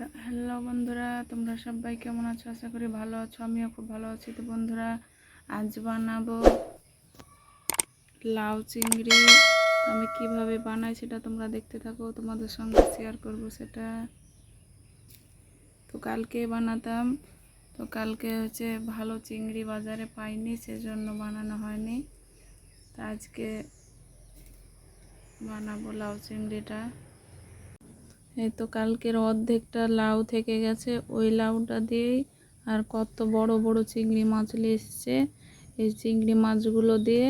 Hello বন্ধুরা, তোমরা সবাই কেমন আছো? আশা করি ভালো আছো, আমিও খুব ভালো আছি। তো বন্ধুরা, আজ বানাবো লাউ চিংড়ি। আমি কীভাবে বানাই সেটা তোমরা দেখতে থাকো, তোমাদের সঙ্গে শেয়ার করব সেটা। তো কালকে বানাতাম। তো কালকে হচ্ছে ভালো চিংড়ি বাজারে পাইনি, সেজন্য বানানো হয়নি। তা আজকে বানাবো লাউ চিংড়িটা। এই তো কালকের অর্ধেকটা লাউ থেকে গেছে, ওই লাউটা দিয়েই আর কত বড় বড় চিংড়ি মাছ এসছে। এই চিংড়ি মাছগুলো দিয়ে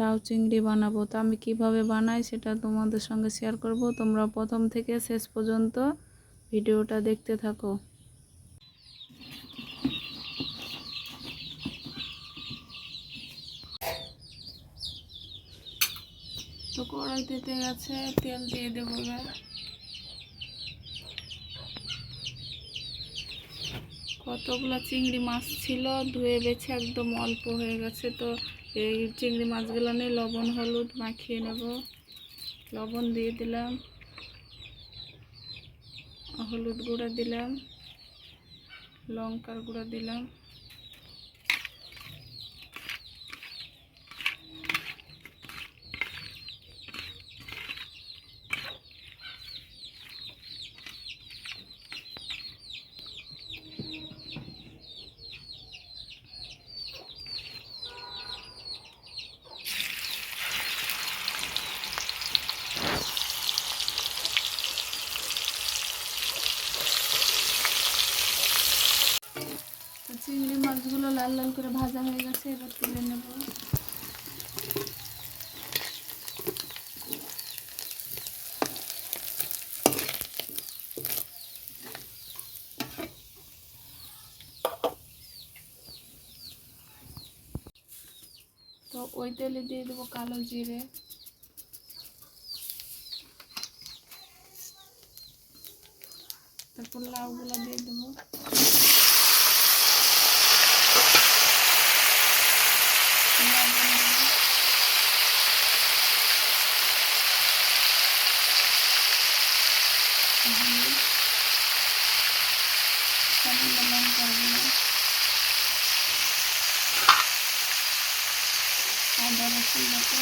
লাউ চিংড়ি বানাবো। তো আমি কীভাবে বানাই সেটা তোমাদের সঙ্গে শেয়ার করব। তোমরা প্রথম থেকে শেষ পর্যন্ত ভিডিওটা দেখতে থাকো। তো কড়াই দিতে গেছে, তেল দিয়ে দেবো এবার। কতগুলো চিংড়ি মাছ ছিল, ধুয়ে বেছে একদম অল্প হয়ে গেছে। তো এই চিংড়ি মাছগুলো নিয়ে লবণ, হলুদ মাখিয়ে নেব। লবণ দিয়ে দিলাম। হলুদ গুঁড়া দিলাম। লঙ্কার গুঁড়া দিলাম। চিংড়ি মাছগুলো লাল লাল করে ভাজা হয়ে গেছে, এবার তুলে নেব। তো ওই তেলে দিয়ে দেবো কালো জিরে। তারপর লাউগুলো দিয়ে দেবো লবণ দেবো। হলুদ সামান্য লঙ্কার গুঁড়ো আদা রসুন বাটা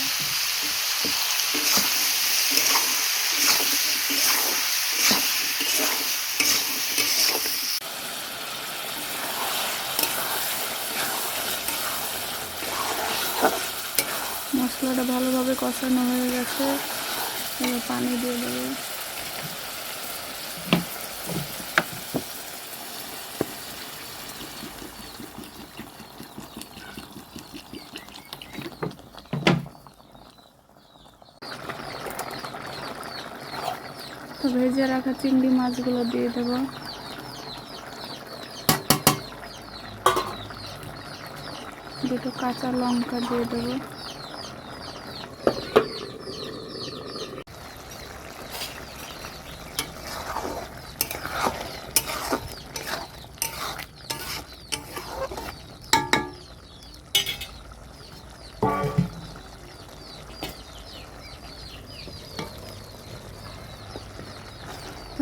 মশলাটা ভালোভাবে কষানো হয়ে গেছে। এবার পানি দিয়ে দেবো। ভেজে রাখা চিংড়ি মাছগুলো দিয়ে দেবো। দুটো কাঁচা লঙ্কা দিয়ে দেবো।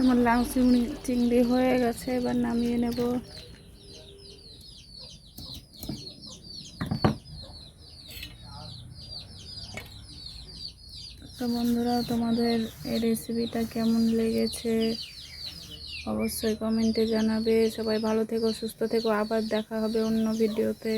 আমার লাউ চিংড়ি চিংড়ি হয়ে গেছে, এবার নামিয়ে নেব। তো বন্ধুরা, তোমাদের এই রেসিপিটা কেমন লেগেছে? অবশ্যই কমেন্টে জানাবে। সবাই ভালো থেকো, সুস্থ থেকো। আবার দেখা হবে অন্য ভিডিওতে